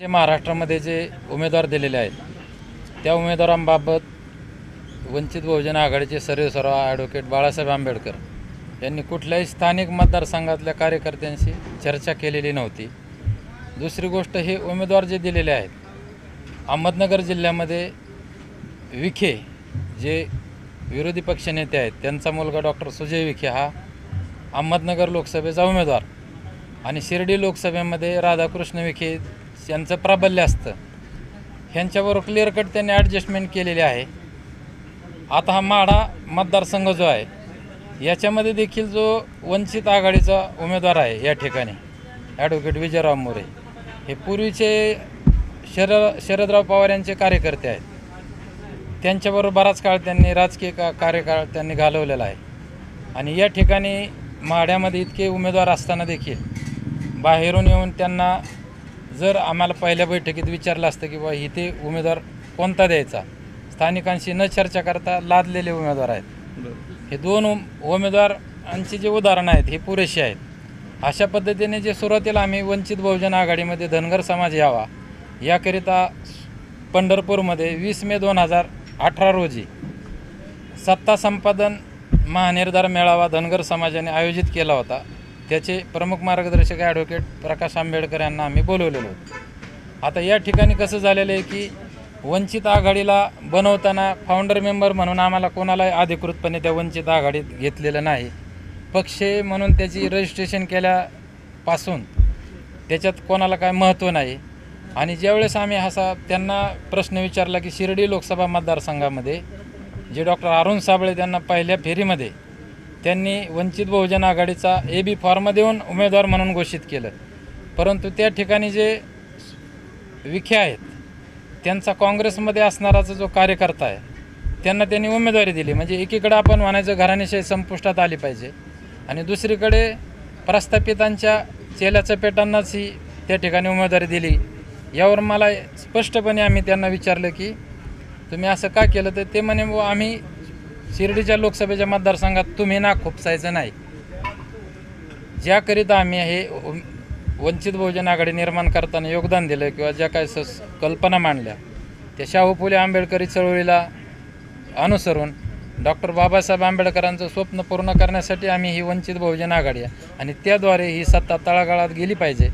जे महाराष्ट्रामध्ये जे उमेदवार दिलेले आहेत त्या उमेदवारांबाबत वंचित बहुजन आघाडीचे सर्वेसर्वा ॲडव्होकेट बाळासाहेब आंबेडकर यांनी कुठल्याही स्थानिक मतदारसंघातल्या कार्यकर्त्यांशी चर्चा केलेली नव्हती. दुसरी गोष्ट हे उमेदवार जे दिलेले आहेत अहमदनगर जिल्ह्यामध्ये विखे जे विरोधी पक्षनेते आहेत त्यांचा मुलगा डॉक्टर सुजय विखे हा अहमदनगर लोकसभेचा उमेदवार आणि शिर्डी लोकसभेमध्ये राधाकृष्ण विखे यांचं प्राबल्य असतं. ह्यांच्याबरोबर क्लिअर कट त्यांनी ॲडजस्टमेंट केलेली आहे. आता हा माढा मतदारसंघ जो आहे याच्यामध्ये देखील जो वंचित आघाडीचा उमेदवार आहे या ठिकाणी ॲडव्होकेट विजयराव मोरे हे पूर्वीचे शरद शरदराव पवार यांचे कार्यकर्ते आहेत. त्यांच्याबरोबर बराच काळ त्यांनी राजकीय का कार्यकाळ त्यांनी घालवलेला आहे. आणि या ठिकाणी माढ्यामध्ये इतके उमेदवार असताना देखील बाहेरून येऊन त्यांना जर आम्हाला पहिल्या बैठकीत विचारलं असतं की बा इथे उमेदवार कोणता द्यायचा? स्थानिकांशी न चर्चा करता लादलेले उमेदवार आहेत. हे दोन उम उमेदवारांची जे उदाहरणं आहेत हे पुरेशी आहेत. अशा पद्धतीने जे सुरुवातीला आम्ही वंचित बहुजन आघाडीमध्ये धनगर समाज यावा याकरिता पंढरपूरमध्ये वीस मे दोन हजार अठरा रोजी सत्ता संपादन महानिर्धार मेळावा धनगर समाजाने आयोजित केला होता. त्याचे प्रमुख मार्गदर्शक ॲडव्होकेट प्रकाश आंबेडकर यांना आम्ही बोलवलेलो होतो. आता या ठिकाणी कसं झालेलं आहे की वंचित आघाडीला बनवताना फाउंडर मेंबर म्हणून आम्हाला कोणालाही अधिकृतपणे त्या वंचित आघाडीत घेतलेलं नाही. पक्ष म्हणून त्याची रजिस्ट्रेशन केल्यापासून त्याच्यात कोणाला काय महत्त्व नाही. आणि ज्यावेळेस आम्ही असा त्यांना प्रश्न विचारला की शिर्डी लोकसभा मतदारसंघामध्ये जे डॉक्टर अरुण साबळे त्यांना पहिल्या फेरीमध्ये त्यांनी वंचित बहुजन आघाडीचा ए बी फॉर्म देऊन उमेदवार म्हणून घोषित केलं. परंतु त्या ठिकाणी जे विखे आहेत त्यांचा काँग्रेसमध्ये असणाराचा जो कार्यकर्ता आहे त्यांना त्यांनी उमेदवारी दिली. म्हणजे एकीकडे आपण म्हणायचं घराणेशाही संपुष्टात आली पाहिजे आणि दुसरीकडे प्रस्थापितांच्या चेल्या चपेटांनाच ही त्या ठिकाणी उमेदवारी दिली. यावर मला स्पष्टपणे आम्ही त्यांना विचारलं की तुम्ही असं का केलं? तर ते म्हणे आम्ही शिर्डीच्या लोकसभेच्या मतदारसंघात तुम्ही ना खुपसायचं नाही. ज्याकरिता आम्ही हे वंचित बहुजन आघाडी निर्माण करताना योगदान दिलं किंवा ज्या काही स कल्पना मांडल्या त्या शाहू फुले आंबेडकरी चळवळीला अनुसरून डॉक्टर बाबासाहेब आंबेडकरांचं स्वप्न पूर्ण करण्यासाठी आम्ही ही वंचित बहुजन आघाडी आहे आणि त्याद्वारे ही सत्ता तळागाळात गेली पाहिजे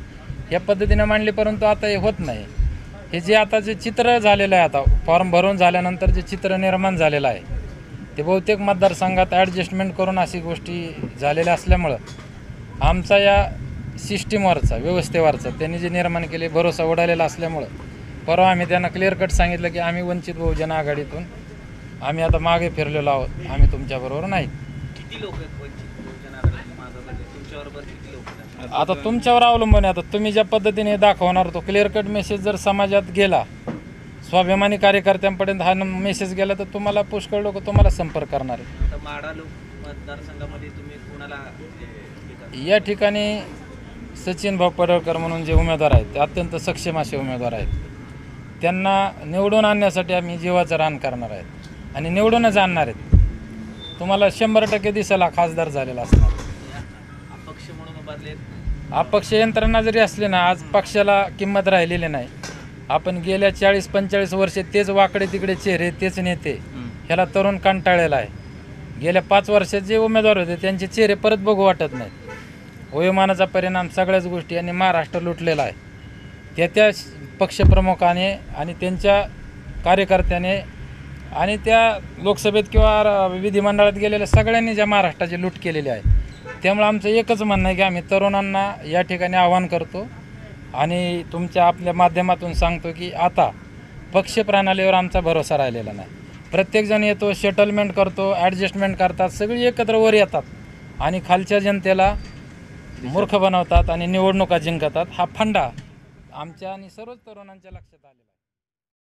या पद्धतीने मांडली परंतु आता हे होत नाही. हे जे आता जे चित्र झालेलं आहे आता फॉर्म भरून झाल्यानंतर जे चित्र निर्माण झालेलं आहे ते बहुतेक मतदारसंघात ॲडजस्टमेंट करून अशी गोष्टी झालेल्या असल्यामुळं आमचा या सिस्टीमवरचा व्यवस्थेवरचा त्यांनी जे निर्माण केले भरोसा उडालेला असल्यामुळं परवा आम्ही त्यांना क्लिअर कट सांगितलं की आम्ही वंचित बहुजन आघाडीतून आम्ही आता मागे फिरलेलो आहोत. आम्ही तुमच्याबरोबर नाही आता तुमच्यावर अवलंबून आहे. आता तुम्ही ज्या पद्धतीने दाखवणार तो क्लिअर कट मेसेज जर समाजात गेला स्वाभिमानी कार्यकर्त्यांपर्यंत हा मेसेज गेला तर तुम्हाला पुष्कळ लोक तुम्हाला संपर्क करणार आहे आता माडा लोक मतदारसंघामध्ये तुम्ही कोणाला करता? या ठिकाणी सचिन भाऊ पडळकर म्हणून जे उमेदवार आहेत ते अत्यंत सक्षम असे उमेदवार आहेत. त्यांना निवडून आणण्यासाठी आम्ही जीवाचं रान करणार आहेत. आणि निवडूनच आणणार आहेत. तुम्हाला शंभर टक्के दिसायला खासदार झालेला असणार. या अपक्ष म्हणून उभारले अपक्ष यंत्रणा जरी असली ना आज पक्षाला किंमत राहिलेली नाही. आपण गेल्या चाळीस पंचेचाळीस वर्षे तेच वाकडे तिकडे चेहरे तेच नेते. ह्याला तरुण कंटाळलेला आहे. गेल्या पाच वर्षात जे उमेदवार होते त्यांचे चेहरे परत बघू वाटत नाहीत. वयोमानाचा परिणाम सगळ्याच गोष्टी यांनी महाराष्ट्र लुटलेला आहे. त्या त्या पक्षप्रमुखाने आणि त्यांच्या कार्यकर्त्याने आणि त्या लोकसभेत किंवा विधिमंडळात गेलेल्या सगळ्यांनी ज्या महाराष्ट्राची लूट केलेली आहे त्यामुळे आमचं एकच म्हणणं आहे की आम्ही तरुणांना या ठिकाणी आवाहन करतो आणि तुमच्या आपल्या माध्यमातून सांगतो की आता पक्ष प्रणालीवर आमचा भरोसा राहिलेला नाही. प्रत्येकजण येतो सेटलमेंट करतो ॲडजस्टमेंट करतात सगळी एकत्र वर येतात आणि खालच्या जनतेला मूर्ख बनवतात आणि निवडणुका जिंकतात. हा फंडा आमच्या आणि सर्वच तरुणांच्या लक्षात आलेला